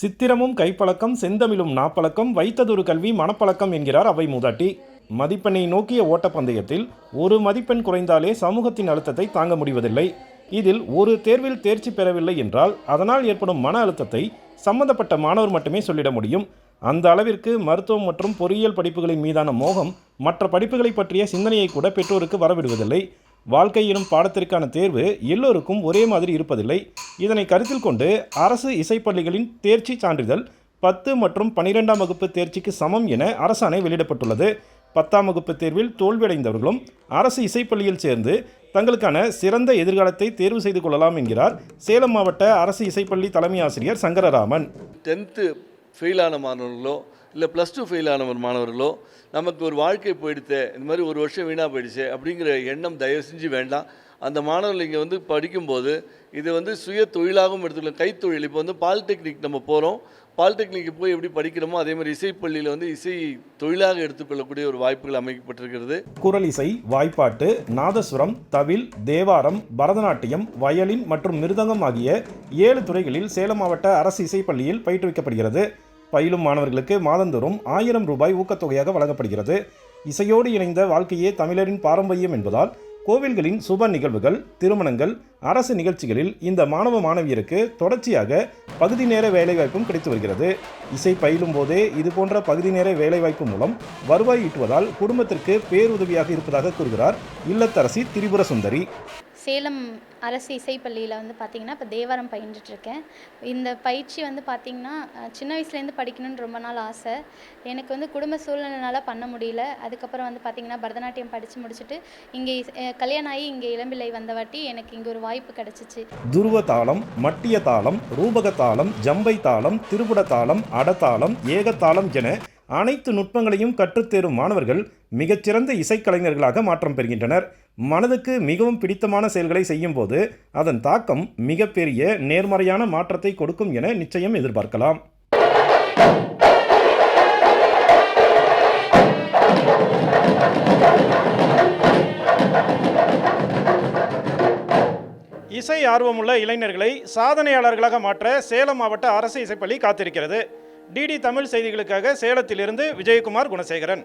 சித்திரமும் கைப்பழக்கம் செந்தமிழும் நாப்பழக்கம் வைத்ததொரு கல்வி மனப்பழக்கம் என்கிறார் அவை மூதாட்டி. மதிப்பெண்ணை நோக்கிய ஓட்டப்பந்தயத்தில் ஒரு மதிப்பெண் குறைந்தாலே சமூகத்தின் அழுத்தத்தை தாங்க முடிவதில்லை. இதில் ஒரு தேர்வில் தேர்ச்சி பெறவில்லை என்றால் அதனால் ஏற்படும் மன அழுத்தத்தை சம்பந்தப்பட்ட மாணவர் மட்டுமே சொல்லிட முடியும். அந்த அளவிற்கு மருத்துவம் மற்றும் பொறியியல் படிப்புகளின் மீதான மோகம் மற்ற படிப்புகளை பற்றிய சிந்தனையை கூட பெற்றோருக்கு வரவிடுவதில்லை. வாழ்க்கை எனும் பாடத்திற்கான தேர்வு எல்லோருக்கும் ஒரே மாதிரி இருப்பதில்லை. இதனை கருத்தில் கொண்டு அரசு இசைப்பள்ளிகளின் தேர்ச்சி சான்றிதழ் பத்து மற்றும் பனிரெண்டாம் வகுப்பு தேர்ச்சிக்கு சமம் என அரசாணை வெளியிடப்பட்டுள்ளது. பத்தாம் வகுப்பு தேர்வில் தோல்வியடைந்தவர்களும் அரசு இசைப்பள்ளியில் சேர்ந்து தங்களுக்கான சிறந்த எதிர்காலத்தை தேர்வு செய்து கொள்ளலாம் என்கிறார் சேலம் மாவட்ட அரசு இசைப்பள்ளி தலைமை ஆசிரியர் சங்கரராமன். டென்த்து ஃபெயிலான மாணவர்களோ இல்லை ப்ளஸ் டூ ஃபெயிலான ஒரு மாணவர்களோ நமக்கு ஒரு வாழ்க்கை போயிடுத்து இந்த மாதிரி ஒரு வருஷம் வீணாக போயிடுச்சு அப்படிங்கிற எண்ணம் தயவு செஞ்சு வேண்டாம். அந்த மாணவர்கள் இங்கே வந்து படிக்கும்போது இது வந்து சுய தொழிலாகவும் எடுத்துக்கலாம். கைத்தொழில் இப்போ வந்து பாலிடெக்னிக் நம்ம போகிறோம் பாலிடெக்னிக்கு போய் எப்படி படிக்கிறோமோ அதே மாதிரி இசைப்பள்ளியில் வந்து இசை தொழிலாக எடுத்துக்கொள்ளக்கூடிய ஒரு வாய்ப்புகள் அமைக்கப்பட்டிருக்கிறது. குரல் இசை வாய்ப்பாட்டு நாதசுரம் தவில் தேவாரம் பரதநாட்டியம் வயலின் மற்றும் மிருதங்கம் ஆகிய ஏழு துறைகளில் சேலம் மாவட்ட அரசு இசைப்பள்ளியில் பயிற்றுவிக்கப்படுகிறது. பயிலும் மாணவர்களுக்கு மாதந்தோறும் ஆயிரம் ரூபாய் ஊக்கத்தொகையாக வழங்கப்படுகிறது. இசையோடு இணைந்த வாழ்க்கையே தமிழரின் பாரம்பரியம் என்பதால் கோவில்களின் சுப நிகழ்வுகள் திருமணங்கள் அரசு நிகழ்ச்சிகளில் இந்த மாணவ மாணவியருக்கு தொடர்ச்சியாக பகுதி நேர வேலைவாய்ப்பும் கிடைத்து வருகிறது. இசை பயிலும் போதே இது போன்ற பகுதி நேர வேலைவாய்ப்பு மூலம் வருவாய் ஈட்டுவதால் குடும்பத்திற்கு பேருதவியாக இருப்பதாக கூறுகிறார் இல்லத்தரசி திரிபுர சுந்தரி. சேலம் அரசு இசைப்பள்ளியில் வந்து பார்த்திங்கன்னா இப்போ தேவாரம் பயின்றுட்டுருக்கேன் இந்த பயிற்சி வந்து பார்த்திங்கன்னா சின்ன வயசுலேருந்து படிக்கணும்னு ரொம்ப நாள் ஆசை. எனக்கு வந்து குடும்ப சூழ்நிலைனால பண்ண முடியல. அதுக்கப்புறம் வந்து பார்த்திங்கன்னா பரதநாட்டியம் படித்து முடிச்சுட்டு இங்கே இஸ்- கல்யாணம் ஆகி இங்கே இளம்பிள்ளை வந்தவாட்டி எனக்கு இங்கே ஒரு வாய்ப்பு கிடைச்சிச்சு. துருவ தாளம் மட்டிய தாளம் ரூபக தாளம் ஜம்பை தாளம் திருபுட தாளம் அடத்தாளம் ஏகத்தாளம் என அனைத்து நுட்பங்களையும் கற்றுத்தேரும் மாணவர்கள் மிகச்சிறந்த இசைக்கலைஞர்களாக மாற்றம் பெறுகின்றனர். மனதுக்கு மிகவும் பிடித்தமான செயல்களை செய்யும்போது அதன் தாக்கம் மிகப்பெரிய நேர்மறையான மாற்றத்தை கொடுக்கும் என நிச்சயம் எதிர்பார்க்கலாம். இசை ஆர்வமுள்ள இளைஞர்களை சாதனையாளர்களாக மாற்ற சேலம் மாவட்ட அரசு இசைப்பள்ளி காத்திருக்கிறது. டிடி தமிழ் செய்திகளுக்காக சேலத்திலிருந்து விஜயகுமார் குணசேகரன்.